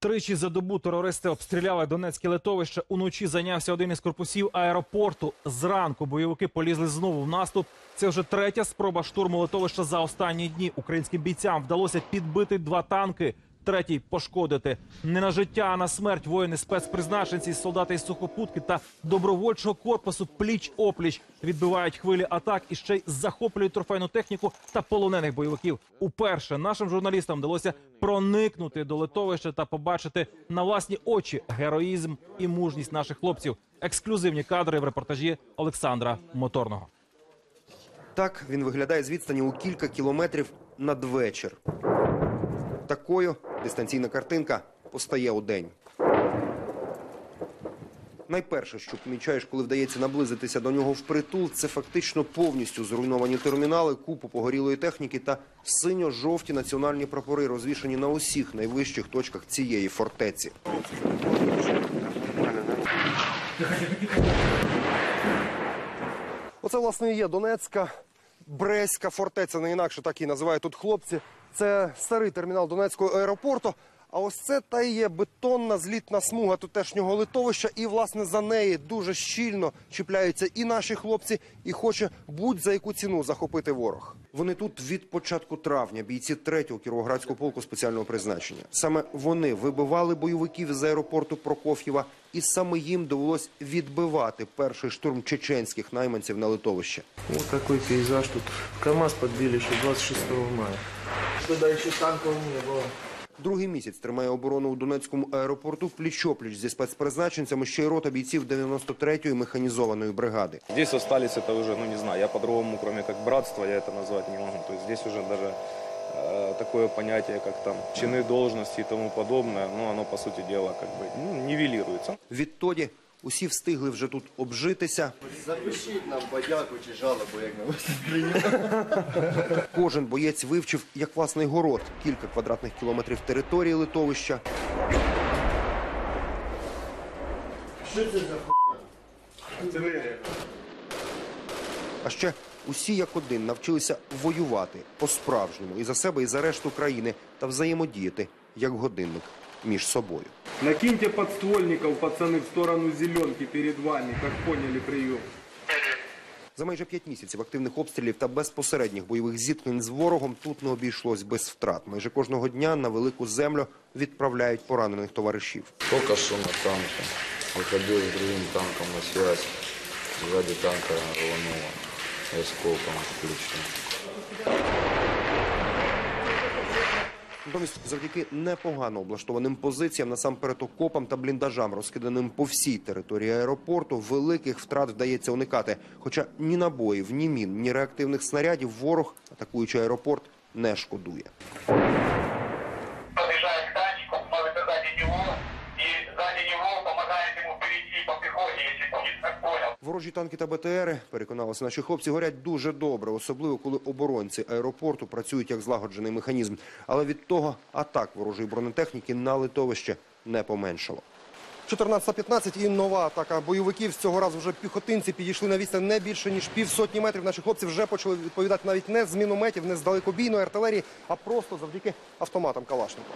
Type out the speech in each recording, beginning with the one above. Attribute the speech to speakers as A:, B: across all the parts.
A: Тричі за добу терористи обстріляли Донецьке литовище. Уночі зайнявся один із корпусів аеропорту. Зранку бойовики полізли знову в наступ. Це вже третя спроба штурму литовища за останні дні. Українським бійцям вдалося підбити два танки. Третій пошкодити не на життя, а на смерть воїни спецпризначенці, солдати із сухопутки та добровольчого корпусу пліч опліч відбивають хвилі атак і ще й захоплюють трофейну техніку та полонених бойовиків. Уперше нашим журналістам вдалося проникнути до литовища та побачити на власні очі героїзм і мужність наших хлопців. Ексклюзивні кадри в репортажі Олександра Моторного.
B: Так він виглядає з відстані у кілька кілометрів надвечір. Такою дистанційна картинка постає у день. Найперше, що помічаєш, коли вдається наблизитися до нього впритул, це фактично повністю зруйновані термінали, купу погорілої техніки та синьо-жовті національні прапори, розвішані на усіх найвищих точках цієї фортеці. Оце, власне, і є Донецька, Брестська фортеця, не інакше так її називають тут хлопці. Це старий термінал Донецького аеропорту. А ось це та є бетонна злітна смуга тутешнього литовища, і власне за неї дуже щільно чіпляються і наші хлопці, і хоче будь-за яку ціну захопити ворог. Вони тут від початку травня, бійці 3-го Кіровоградського полку спеціального призначення. Саме вони вибивали бойовиків з аеропорту Прокоф'єва, і саме їм довелось відбивати перший штурм чеченських найманців на литовище.
C: Вот такой пейзаж тут. КАМАЗ подбили еще 26 мая Тогда еще танков не было.
B: Другий місяць тримає оборону у Донецькому аеропорту пліч-опліч зі спецпризначенцями ще й рота бійців 93-ї механізованої бригади.
D: Здесь остались это уже, ну не знаю, я по-другому, кроме как братство, я это назвать не могу. То есть здесь уже даже э, такое понятие, как там чины, должности и тому подобное, ну оно, по сути дела, как бы ну, нивелируется.
B: Відтоді усі встигли вже тут обжитися.
E: Запишіть нам подяку чи жалобу, як на вас
B: Кожен боєць вивчив як власний город кілька квадратних кілометрів території литовища.
E: Що це за
B: А ще усі як один навчилися воювати по-справжньому і за себе, і за решту країни та взаємодіяти як годинник між собою.
F: Накиньте подствольников, пацаны, в сторону зеленки перед вами, как поняли прием.
B: За майже п'ять місяців активних обстрілів та безпосередніх бойових зіткнень з ворогом тут не обійшлось без втрат. Майже кожного дня на велику землю відправляють поранених товаришів.
G: Только что на танке. Выходил с другим танком на связь. Сзади танка рвануло. Осколком в плечо.
B: Натомість, завдяки непогано облаштованим позиціям, насамперед окопам та бліндажам, розкиданим по всій території аеропорту, великих втрат вдається уникати. Хоча ні набоїв, ні мін, ні реактивних снарядів ворог, атакуючи аеропорт, не шкодує. Ворожі танки та БТРи, переконалися наші хлопці, горять дуже добре, особливо коли оборонці аеропорту працюють як злагоджений механізм. Але від того атак ворожої бронетехніки на литовище не поменшало. 14.15 і нова атака бойовиків. З цього разу вже піхотинці підійшли на відстань не більше ніж півсотні метрів. Наші хлопці вже почали відповідати навіть не з мінометів, не з далекобійної артилерії, а просто завдяки автоматам Калашникова.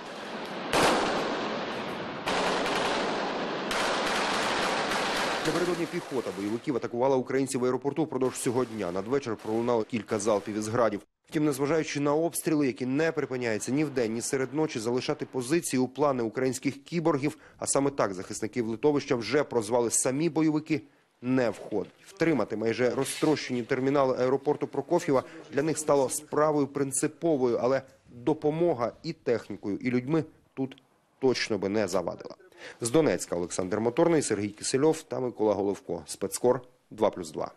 B: Напередодні піхота бойовиків атакувала українців в аеропорту впродовж всього дня. Надвечір пролунало кілька залпів із градів. Втім, незважаючи на обстріли, які не припиняються ні вдень, ні серед ночі, залишати позиції у плани українських кіборгів, а саме так захисників литовища вже прозвали самі бойовики. Не входить. Втримати майже розтрощені термінали аеропорту Прокоф'єва для них стало справою принциповою, але допомога і технікою, і людьми тут точно би не завадила. З Донецька Олександр Моторний, Сергій Кисельов та Микола Головко. Спецкор 2+,2.